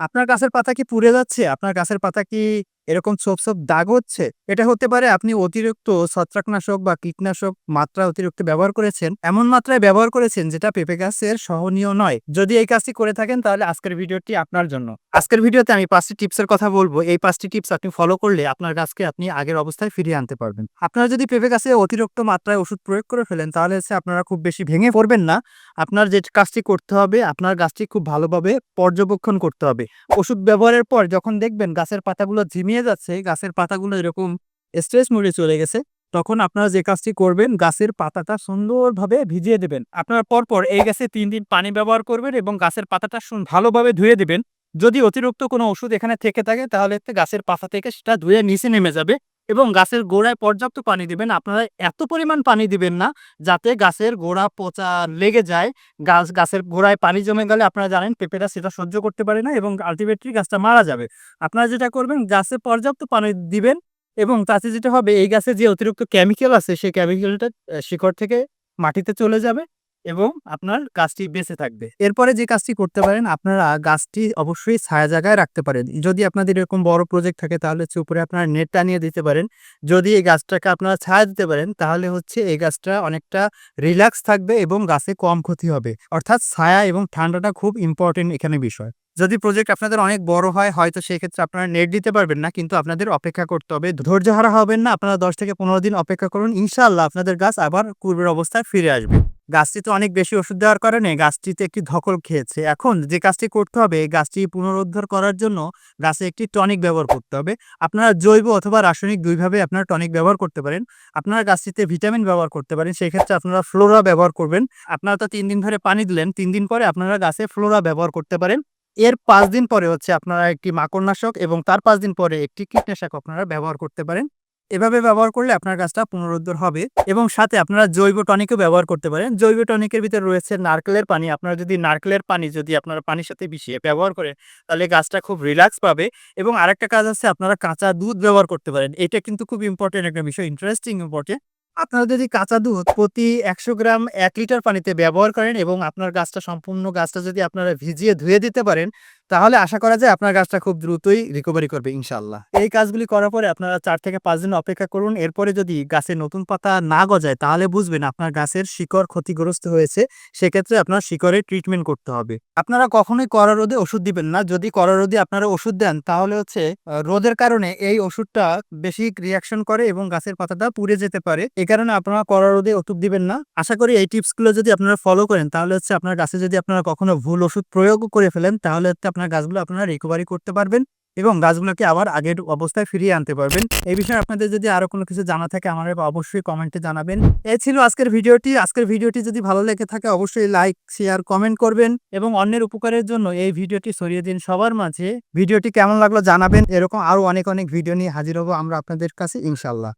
আপনার গাছের পাতা কি পুড়ে যাচ্ছে? আপনার গাছের পাতা কি এরকম ছোপ, ছোপ দাগ হচ্ছে? এটা হতে পারে আপনি অতিরিক্ত ছত্রাকনাশক বা কীটনাশক মাত্রা অতিরিক্ত ব্যবহার করেছেন। এমন মাত্রায় ব্যবহার করেছেন যেটা পেঁপে গাছের সহনীয় নয়। যদি এই কাজটি করে থাকেন তাহলে আজকের ভিডিওটি আপনার জন্য। আজকের ভিডিওতে আমি ৫ টি টিপসের কথা বলব এই পাঁচটি টিপস আপনি ফলো করলে আপনার গাছকে আপনি আগের অবস্থায় ফিরিয়ে আনতে পারবেন। আপনারা যদি পেঁপে গাছে অতিরিক্ত মাত্রায় ওষুধ প্রয়োগ করে ফেলেন তাহলে হচ্ছে আপনারা খুব বেশি ভেঙে পড়বেন না। আপনার যে কাজটি করতে হবে আপনার গাছটি খুব ভালোভাবে পর্যবেক্ষণ করতে হবে। ওষুধ ব্যবহারের পর যখন দেখবেন গাছের পাতাগুলো ঝিমিয়ে যাচ্ছে, গাছের পাতাগুলো এরকম স্ট্রেস মোডে চলে গেছে, তখন আপনারা যে কাজটি করবেন গাছের পাতাটা সুন্দরভাবে ভিজিয়ে দেবেন। আপনারা পরপর এই গাছে তিন দিন পানি ব্যবহার করবেন এবং গাছের পাতাটা ভালোভাবে ধুয়ে দেবেন যদি অতিরিক্ত কোনো ওষুধ এখানে থেকে থাকে তাহলে গাছের পাতা থেকে সেটা ধুয়ে নিচে নেমে যাবে এবং গাছের গোড়ায় পর্যাপ্ত পানি দিবেন। আপনারা এত পরিমাণ পানি দিবেন না যাতে গাছের গোড়া পচা লেগে যায়। গাছ, গাছের গোড়ায় পানি জমে গেলে আপনারা জানেন পেঁপেটা সেটা সহ্য করতে পারে না এবং আল্টিমেটলি গাছটা মারা যাবে। আপনারা যেটা করবেন, গাছে পর্যাপ্ত পানি দিবেন এবং তাতে যেটা হবে, এই গাছে যে অতিরিক্ত কেমিক্যাল আছে, সেই কেমিক্যালটা শিকড় থেকে মাটিতে চলে যাবে এবং আপনার গাছটি বেঁচে থাকবে। এরপরে যে কাজটি করতে পারেন, আপনারা গাছটি অবশ্যই ছায়া জায়গায় রাখতে পারেন। যদি আপনাদের এরকম বড় প্রজেক্ট থাকে, তাহলে হচ্ছে উপরে আপনারা নেট টানিয়ে দিতে পারেন। যদি এই গাছটাকে আপনারা ছায়া দিতে পারেন, তাহলে হচ্ছে এই গাছটা অনেকটা রিল্যাক্স থাকবে এবং গাছে কম ক্ষতি হবে। অর্থাৎ ছায়া এবং ঠান্ডাটা খুব ইম্পর্টেন্ট এখানে বিষয়। যদি প্রজেক্ট আপনাদের অনেক বড় হয়, হয়তো সেক্ষেত্রে আপনারা নেট দিতে পারবেন না, কিন্তু আপনাদের অপেক্ষা করতে হবে। ধৈর্যহারা হবেন না। আপনারা ১০ থেকে ১৫ দিন অপেক্ষা করুন। ইনশাআল্লাহ আপনাদের গাছ আবার পূর্বের অবস্থায় ফিরে আসবে। গাছটিতে অনেক বেশি ওষুধ দেওয়ার কারণে গাছটিতে একটি ধকল খেয়েছে। এখন যে কাজটি করতে হবে গাছটি পুনরুদ্ধার করার জন্য গাছে একটি টনিক ব্যবহার করতে হবে। আপনারা জৈব অথবা রাসায়নিক ২ ভাবে আপনারা টনিক ব্যবহার করতে পারেন। আপনারা গাছটিতে ভিটামিন ব্যবহার করতে পারেন। সেক্ষেত্রে আপনারা ফ্লোরা ব্যবহার করবেন। আপনারা তো তিন দিন ধরে পানি দিলেন। তিন দিন পরে আপনারা গাছে ফ্লোরা ব্যবহার করতে পারেন। এর পাঁচ দিন পরে হচ্ছে আপনারা একটি মাকড়নাশক এবং তার পাঁচ দিন পরে একটি কীটনাশক আপনারা ব্যবহার করতে পারেন। এভাবে ব্যবহার করলে আপনার গাছটা পুনরুদ্ধার হবে এবং সাথে আপনারা জৈব টনিকও ব্যবহার করতে পারেন। জৈব টনিকের ভিতরে রয়েছে নারকেলের পানি। আপনারা যদি নারকেলের পানি যদি আপনারা পানির সাথে মিশিয়ে ব্যবহার করেন, তাহলে গাছটা খুব রিল্যাক্স পাবে এবং আরেকটা কাজ আছে, আপনারা কাঁচা দুধ ব্যবহার করতে পারেন। এটা কিন্তু খুব ইম্পর্টেন্ট একটা বিষয় ইন্টারেস্টিং ইম্পর্টেন্ট আপনারা যদি কাঁচা দুধ প্রতি ১০০ গ্রাম এক লিটার পানিতে ব্যবহার করেন এবং আপনার গাছটা, সম্পূর্ণ গাছটা যদি আপনারা ভিজিয়ে ধুয়ে দিতে পারেন তাহলে আশা করা যায় আপনার গাছটা খুব দ্রুতই রিকভারি করবে ইনশাল্লাহ এই কাজগুলি করার পরে আপনারা চার থেকে পাঁচ দিন অপেক্ষা করুন। এরপরে যদি গাছে নতুন পাতা না গজায়, তাহলে বুঝবেন আপনার গাছের শিকড় ক্ষতিগ্রস্ত হয়েছে। সেক্ষেত্রে আপনার শিকড়ের ট্রিটমেন্ট করতে হবে। আপনারা কখনোই কড়া রোদে ওষুধ দিবেন না। যদি কড়া রোদে আপনারা ওষুধ দেন, তাহলে হচ্ছে রোদের কারণে এই ওষুধটা বেশি রিঅ্যাকশন করে এবং গাছের পাতাটা পুড়ে যেতে পারে। এ কারণে আপনারা কড়া রোদে ওষুধ দিবেন না। আশা করি এই টিপসগুলো যদি আপনারা ফলো করেন, তাহলে হচ্ছে আপনার গাছে যদি আপনারা কখনো ভুল ওষুধ প্রয়োগ করে ফেলেন, তাহলে আপনার গাছগুলো আপনারা রিকভারি করতে পারবেন এবং গাছগুলোকে আবার আগের অবস্থায় ফিরিয়ে আনতে পারবেন। এই বিষয়ে আপনাদের যদি আরও কোনো কিছু জানা থাকে আমাদের অবশ্যই কমেন্টে জানাবেন। এ ছিল আজকের ভিডিওটি। আজকের ভিডিওটি যদি ভালো লেগে থাকে অবশ্যই লাইক, শেয়ার, কমেন্ট করবেন এবং অন্যের উপকারের জন্য এই ভিডিওটি সরিয়ে দিন সবার মাঝে। ভিডিওটি কেমন লাগল জানাবেন। এরকম আরও অনেক, অনেক ভিডিও নিয়ে হাজির হব আমরা আপনাদের কাছে ইনশাল্লাহ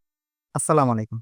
আসসালামু আলাইকুম।